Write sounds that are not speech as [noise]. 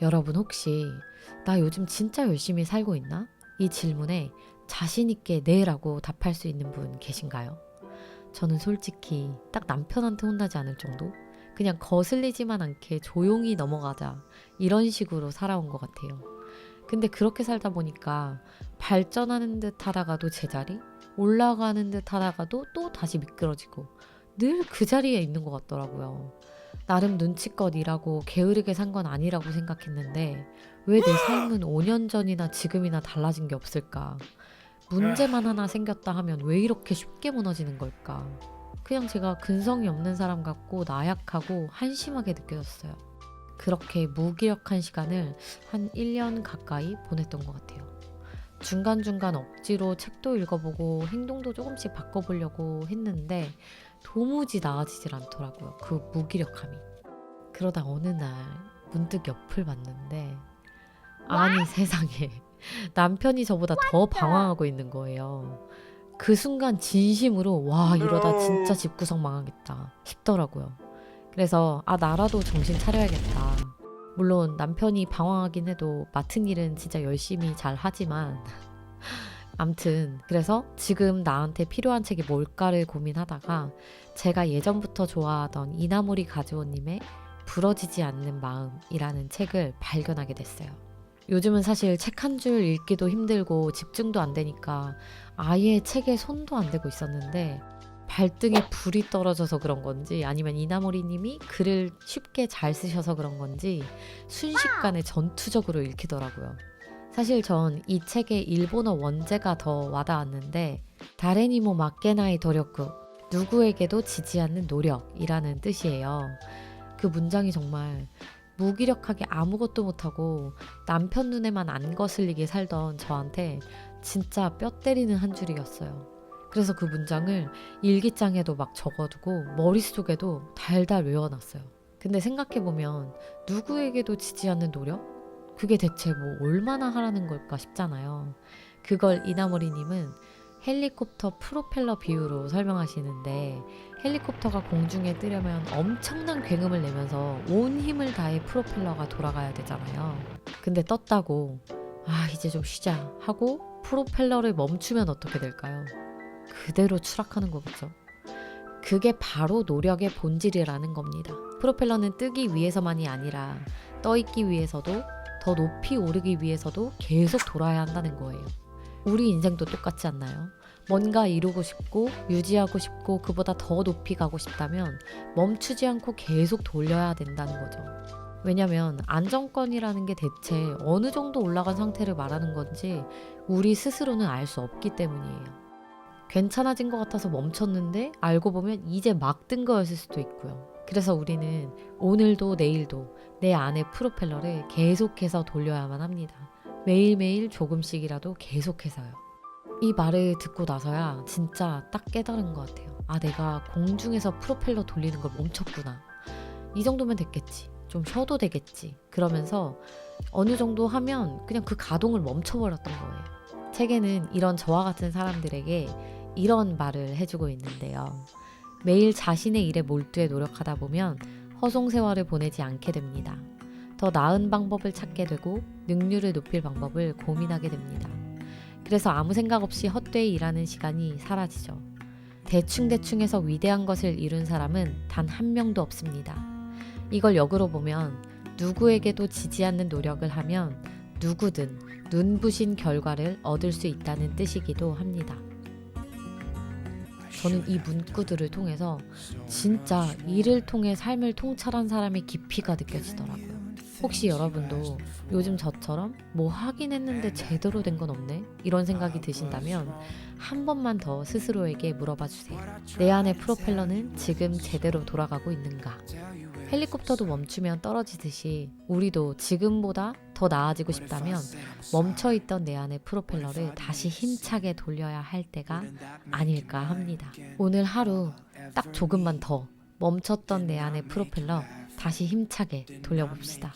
여러분 혹시 나 요즘 진짜 열심히 살고 있나? 이 질문에 자신있게 네 라고 답할 수 있는 분 계신가요? 저는 솔직히 딱 남편한테 혼나지 않을 정도? 그냥 거슬리지만 않게 조용히 넘어가자. 이런 식으로 살아온 것 같아요. 근데 그렇게 살다 보니까 발전하는 듯 하다가도 제자리? 올라가는 듯 하다가도 또 다시 미끄러지고 늘 그 자리에 있는 것 같더라고요. 나름 눈치껏 일하고 게으르게 산 건 아니라고 생각했는데 왜 내 삶은 5년 전이나 지금이나 달라진 게 없을까? 문제만 하나 생겼다 하면 왜 이렇게 쉽게 무너지는 걸까? 그냥 제가 근성이 없는 사람 같고 나약하고 한심하게 느껴졌어요. 그렇게 무기력한 시간을 한 1년 가까이 보냈던 것 같아요. 중간중간 억지로 책도 읽어보고 행동도 조금씩 바꿔보려고 했는데 도무지 나아지질 않더라고요. 그 무기력함이. 그러다 어느 날 문득 옆을 봤는데 아니 세상에 [laughs] 남편이 저보다 더 방황하고 있는 거예요. 그 순간 진심으로 와 이러다 진짜 집구석 망하겠다 싶더라고요. 그래서 아 나라도 정신 차려야겠다. 물론 남편이 방황하긴 해도 맡은 일은 진짜 열심히 잘 하지만 암튼 그래서 지금 나한테 필요한 책이 뭘까를 고민하다가 제가 예전부터 좋아하던 이나모리 가즈오님의 부러지지 않는 마음이라는 책을 발견하게 됐어요. 요즘은 사실 책 한 줄 읽기도 힘들고 집중도 안 되니까 아예 책에 손도 안 대고 있었는데 발등에 불이 떨어져서 그런 건지 아니면 이나모리 님이 글을 쉽게 잘 쓰셔서 그런 건지 순식간에 전투적으로 읽히더라고요. 사실 전 이 책의 일본어 원제가 더 와닿았는데 다레니모 마케나이 도력구 누구에게도 지지 않는 노력이라는 뜻이에요. 그 문장이 정말 무기력하게 아무것도 못하고 남편 눈에만 안 거슬리게 살던 저한테 진짜 뼈 때리는 한 줄이었어요. 그래서 그 문장을 일기장에도 막 적어두고 머릿속에도 달달 외워놨어요. 근데 생각해보면 누구에게도 지지 않는 노력? 그게 대체 뭐 얼마나 하라는 걸까 싶잖아요. 그걸 이나모리님은 헬리콥터 프로펠러 비유로 설명하시는데 헬리콥터가 공중에 뜨려면 엄청난 굉음을 내면서 온 힘을 다해 프로펠러가 돌아가야 되잖아요. 근데 떴다고 아 이제 좀 쉬자 하고 프로펠러를 멈추면 어떻게 될까요? 그대로 추락하는 거겠죠. 그게 바로 노력의 본질이라는 겁니다. 프로펠러는 뜨기 위해서만이 아니라 떠 있기 위해서도 더 높이 오르기 위해서도 계속 돌아야 한다는 거예요. 우리 인생도 똑같지 않나요? 뭔가 이루고 싶고 유지하고 싶고 그보다 더 높이 가고 싶다면 멈추지 않고 계속 돌려야 된다는 거죠. 왜냐면 안정권이라는 게 대체 어느 정도 올라간 상태를 말하는 건지 우리 스스로는 알 수 없기 때문이에요. 괜찮아진 것 같아서 멈췄는데 알고 보면 이제 막 뜬 거였을 수도 있고요. 그래서 우리는 오늘도 내일도 내 안의 프로펠러를 계속해서 돌려야만 합니다. 매일매일 조금씩이라도 계속해서요. 이 말을 듣고 나서야 진짜 딱 깨달은 것 같아요. 아, 내가 공중에서 프로펠러 돌리는 걸 멈췄구나. 이 정도면 됐겠지. 좀 쉬어도 되겠지. 그러면서 어느 정도 하면 그냥 그 가동을 멈춰버렸던 거예요. 책에는 이런 저와 같은 사람들에게 이런 말을 해주고 있는데요. 매일 자신의 일에 몰두해 노력하다 보면 허송 세월을 보내지 않게 됩니다. 더 나은 방법을 찾게 되고 능률을 높일 방법을 고민하게 됩니다. 그래서 아무 생각 없이 헛되이 일하는 시간이 사라지죠. 대충대충 해서 위대한 것을 이룬 사람은 단 한 명도 없습니다. 이걸 역으로 보면 누구에게도 지지 않는 노력을 하면 누구든 눈부신 결과를 얻을 수 있다는 뜻이기도 합니다. 저는 이 문구들을 통해서 진짜 일을 통해 삶을 통찰한 사람의 깊이가 느껴지더라고요. 혹시 여러분도 요즘 저처럼 뭐 하긴 했는데 제대로 된 건 없네? 이런 생각이 드신다면 한 번만 더 스스로에게 물어봐 주세요. 내 안의 프로펠러는 지금 제대로 돌아가고 있는가? 헬리콥터도 멈추면 떨어지듯이 우리도 지금보다 더 나아지고 싶다면 멈춰있던 내 안의 프로펠러를 다시 힘차게 돌려야 할 때가 아닐까 합니다. 오늘 하루 딱 조금만 더 멈췄던 내 안의 프로펠러 다시 힘차게 돌려봅시다.